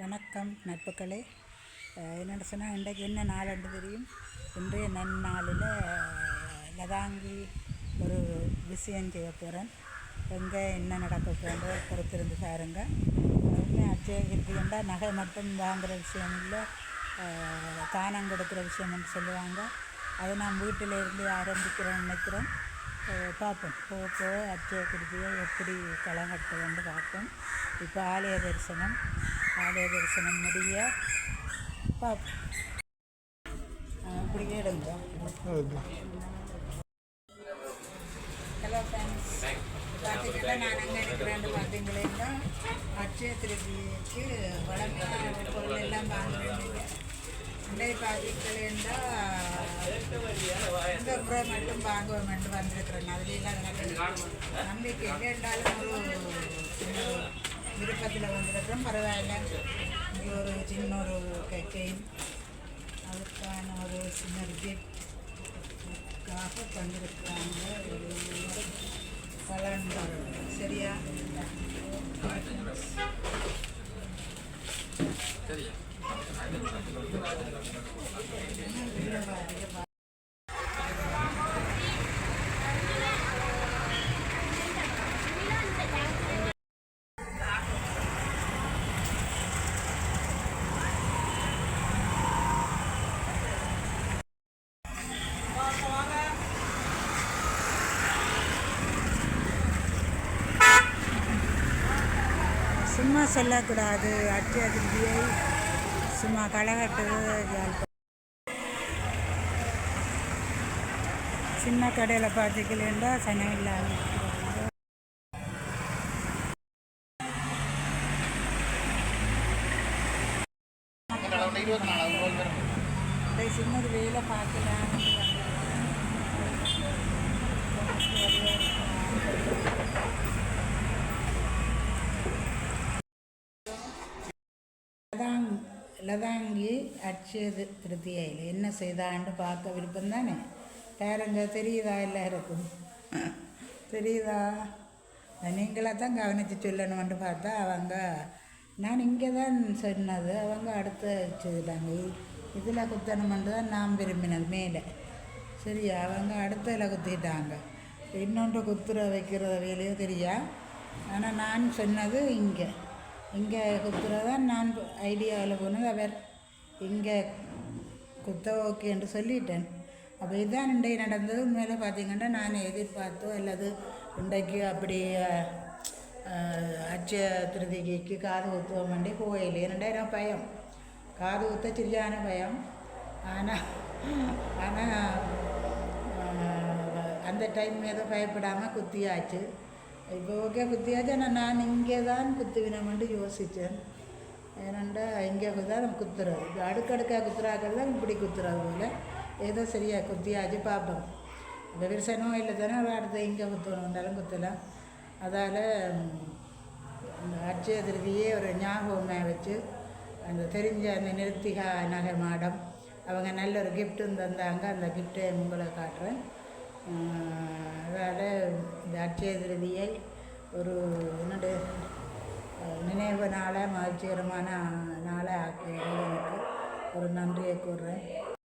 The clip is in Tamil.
வணக்கம் நட்புகளே அஹ் என்னென்னு சொன்னால் இன்றைக்கு என்ன நாளுன்னு தெரியும்? இன்றைய நன்னாளில் லதாங்கி ஒரு விஷயம் செய்ய போகிறேன் எங்கே என்ன நடக்க போகிற பொறுத்திருந்து பாருங்க. உண்மையாக அச்சய கிருத்திகண்டா நகை மட்டும் வாங்குகிற விஷயம் இல்லை தானம் கொடுக்குற விஷயம்னு சொல்லுவாங்க. அதை நான் வீட்டில் இருந்து ஆரம்பிக்கிறேன்னு நினைக்கிறேன் பார்ப்போம். போக போக அச்சய கிருத்தியை எப்படி களங்கட்டுதுன்னு பார்ப்போம். இப்போ ஆலய தரிசனம் ஆலய தரிசனம் முடிய இப்படியே எடுங்க ஹலோ ஃப்ரெண்ட்ஸ் பார்த்தீங்கன்னா நான் அங்கே இருக்கிறேன்னு பார்த்தீங்களேன்னா அட்சய திருப்திக்கு வளமான பொருள் எல்லாம் வாங்குறேன் இன்றைய பார்த்தீங்களேன்னா இந்த முறை மட்டும் வாங்குவோம் என்று வந்திருக்கிறேன். அதுலாம் நம்பிக்கை இல்லை என்றாலும் ஒரு விருப்பத்தில் வந்திருக்கிறோம் பரவாயில்ல. இங்கே ஒரு சின்ன ஒரு செயின் அதுக்கான ஒரு சின்ன கிஃப்டாக கிஃப்ட்காக தந்திருக்கிறாங்க. ஒரு பலன் சரியா? சும்மா சொல்லக்கூடாது. அட்சய திருப்தியை சும்மா களகட்டு சின்ன கடையில் பார்த்துக்கலேண்டா சனம் இல்லாமல் சின்னது வேலை பார்க்கலாம் லதாங் லதாங்கி அட்சய திருத்தியில் என்ன செய்தான்னு பார்க்க விருப்பம் தானே? பேரங்க தெரியுதா எல்லாருக்கும்? தெரியுதா? நீங்களாக தான் கவனித்து சொல்லணும்னு பார்த்தா அவங்க நான் இங்கே தான் சொன்னது. அவங்க அடுத்து செய்தாங்க இதில் குத்தணுமென்று தான் நான் விரும்பினது மேலே. சரியா அவங்க அடுத்ததில் குத்திட்டாங்க. இன்னொன்று குத்துற வைக்கிற வேலையோ தெரியா? ஆனால் நான் சொன்னது இங்கே. இங்கே குத்துறதா நான் ஐடியாவில் போனது அவர் இங்கே குத்த ஓகே என்று சொல்லிட்டேன். அப்போ இதுதான் இன்றைக்கு நடந்தது. உண்மையில் பார்த்திங்கன்னா நான் எதிர்பார்த்தோ அல்லது இன்றைக்கு அப்படி அச்ச அட்சய திருதிகைக்கு காது குத்துவோம் வேண்டி போயில்லை ரெண்டாயிரம் பயம். காது குத்த சரியான பயம். ஆனால் ஆனால் அந்த டைம் ஏதோ பயப்படாமல் குத்தியாச்சு. இப்போ குத்தியாச்சும் ஆனால் நான் இங்கே தான் குத்துவினமென்று யோசித்தேன் ஏனண்டா இங்கே குத்தா நம்ம குத்துறது இப்போ அடுக்கடுக்காக குத்துறாக்கள் தான் இப்படி குத்துறது போல் ஏதோ சரியா குத்தியாச்சு பார்ப்போம் இப்போ விவசாயம் இல்லை தானே அடுத்து இங்கே குத்தணுன்றாலும் குத்தலாம் அதால் அந்த அட்சய திருதியே ஒரு ஞாபகமாக வச்சு அந்த தெரிஞ்ச அந்த நிறுத்திகா நகை மாடம் அவங்க நல்ல ஒரு கிஃப்ட்டும் தந்தாங்க அந்த கிஃப்ட்டை உங்களை காட்டுறேன் அதால் இந்த அட்சய திருதியை ஒரு என்னோட நினைவு நாளாக மகிழ்ச்சிகரமான நாளாக ஆக்கி இறைவனுக்கு ஒரு நன்றியை கூறுறேன்.